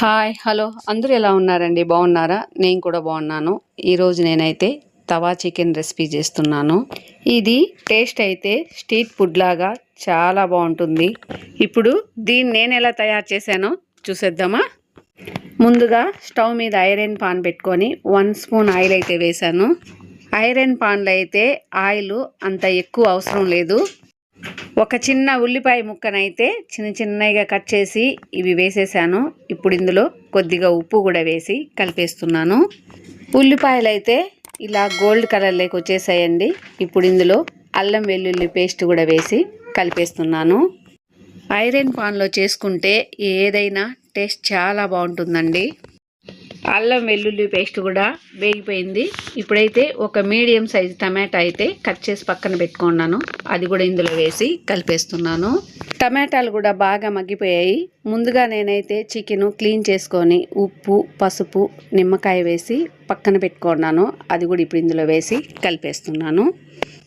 Hi hello. అందరూ ఎలా ఉన్నారండి? బాగున్నారా? నేను కూడా బాగున్నాను. ఈరోజు నేనైతే తవా చికెన్ రెసిపీ చేస్తున్నాను. ఇది టేస్ట్ అయితే స్ట్రీట్ ఫుడ్ లాగా చాలా బాగుంటుంది. ఇప్పుడు దీన్ని నేను ఎలా తయారు చేశానో చూసేద్దామా? ముందుగా స్టవ్ మీద ఐరన్ పాన్ పెట్టుకొని వన్ స్పూన్ ఆయిల్ అయితే వేశాను. ఐరన్ పాన్లో అయితే ఆయిల్ అంత ఎక్కువ అవసరం లేదు. ఒక చిన్న ఉల్లిపాయ ముక్కనైతే చిన్న చిన్నగా కట్ చేసి ఇవి వేసేసాను. ఇప్పుడు ఇందులో కొద్దిగా ఉప్పు కూడా వేసి కలిపేస్తున్నాను. ఉల్లిపాయలు అయితే ఇలా గోల్డ్ కలర్లోకి వచ్చేసాయండి. ఇప్పుడు ఇందులో అల్లం వెల్లుల్లి పేస్ట్ కూడా వేసి కలిపేస్తున్నాను. ఐరన్ పాన్లో చేసుకుంటే ఏదైనా టేస్ట్ చాలా బాగుంటుందండి. అల్లం వెల్లుల్లి పేస్ట్ కూడా వేగిపోయింది. ఇప్పుడైతే ఒక మీడియం సైజ్ టమాటా అయితే కట్ చేసి పక్కన పెట్టుకున్నాను. అది కూడా ఇందులో వేసి కలిపేస్తున్నాను. టమాటాలు కూడా బాగా మగ్గిపోయాయి. ముందుగా నేనైతే చికెన్ క్లీన్ చేసుకొని ఉప్పు పసుపు నిమ్మకాయ వేసి పక్కన పెట్టుకున్నాను. అది కూడా ఇప్పుడు ఇందులో వేసి కలిపేస్తున్నాను.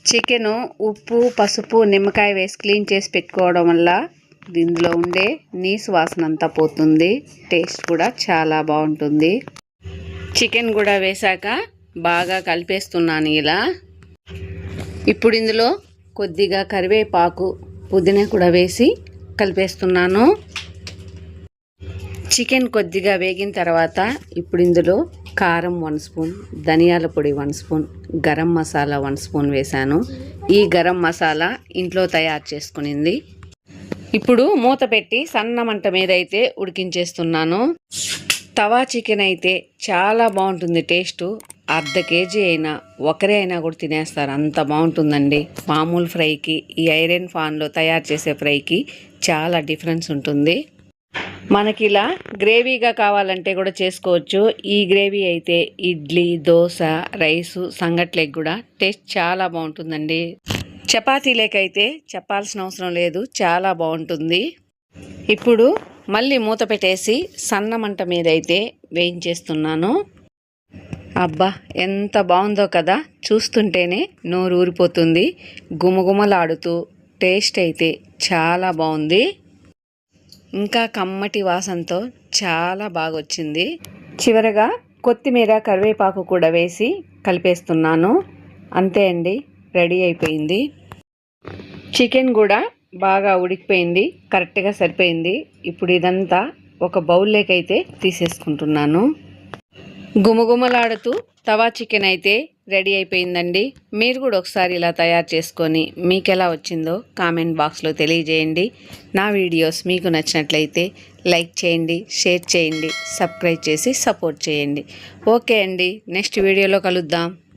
చికెను ఉప్పు పసుపు నిమ్మకాయ వేసి క్లీన్ చేసి పెట్టుకోవడం వల్ల దీనిలో ఉండే నీసు వాసన అంతా పోతుంది. టేస్ట్ కూడా చాలా బాగుంటుంది. చికెన్ కూడా వేశాక బాగా కలిపేస్తున్నాను ఇలా. ఇప్పుడు ఇందులో కొద్దిగా కరివేపాకు పుదీనా కూడా వేసి కలిపేస్తున్నాను. చికెన్ కొద్దిగా వేగిన తర్వాత ఇప్పుడు ఇందులో కారం వన్ స్పూన్ ధనియాల పొడి one spoon garam masala one spoon వేశాను. ఈ గరం మసాలా ఇంట్లో తయారు చేసుకునింది. ఇప్పుడు మూత పెట్టి సన్న మంట మీద అయితే ఉడికించేస్తున్నాను. తవా చికెన్ అయితే చాలా బాగుంటుంది టేస్టు. అర్ధ కేజీ అయినా ఒకరే అయినా కూడా తినేస్తారు. అంత బాగుంటుందండి. మామూలు ఫ్రైకి ఈ ఐరన్ ఫాన్లో తయారు చేసే ఫ్రైకి చాలా డిఫరెన్స్ ఉంటుంది. మనకి ఇలా గ్రేవీగా కావాలంటే కూడా చేసుకోవచ్చు. ఈ గ్రేవీ అయితే ఇడ్లీ దోశ రైసు సంగట్లకి కూడా టేస్ట్ చాలా బాగుంటుందండి. చపాతీలేకైతే చెప్పాల్సిన అవసరం లేదు. చాలా బాగుంటుంది. ఇప్పుడు మళ్ళీ మూత పెట్టేసి సన్న మంట మీద అయితే వేయించేస్తున్నాను. అబ్బా ఎంత బాగుందో కదా. చూస్తుంటేనే నోరు ఊరిపోతుంది. గుమగుమలాడుతూ టేస్ట్ అయితే చాలా బాగుంది. ఇంకా కమ్మటి వాసనతో చాలా బాగా వచ్చింది చివరగా కొత్తిమీర కరివేపాకు కూడా వేసి కలిపేస్తున్నాను. అంతే అండి రెడీ అయిపోయింది. చికెన్ కూడా బాగా ఉడికిపోయింది కరెక్ట్గా సరిపోయింది. ఇప్పుడు ఇదంతా ఒక బౌల్లోకి అయితే తీసేసుకుంటున్నాను. గుమగుమలాడుతూ తవా చికెన్ అయితే రెడీ అయిపోయిందండి. మీరు కూడా ఒకసారి ఇలా తయారు చేసుకొని మీకు ఎలా వచ్చిందో కామెంట్ బాక్స్లో తెలియజేయండి. నా వీడియోస్ మీకు నచ్చినట్లయితే లైక్ చేయండి షేర్ చేయండి సబ్స్క్రైబ్ చేసి సపోర్ట్ చేయండి. ఓకే అండి నెక్స్ట్ వీడియోలో కలుద్దాం.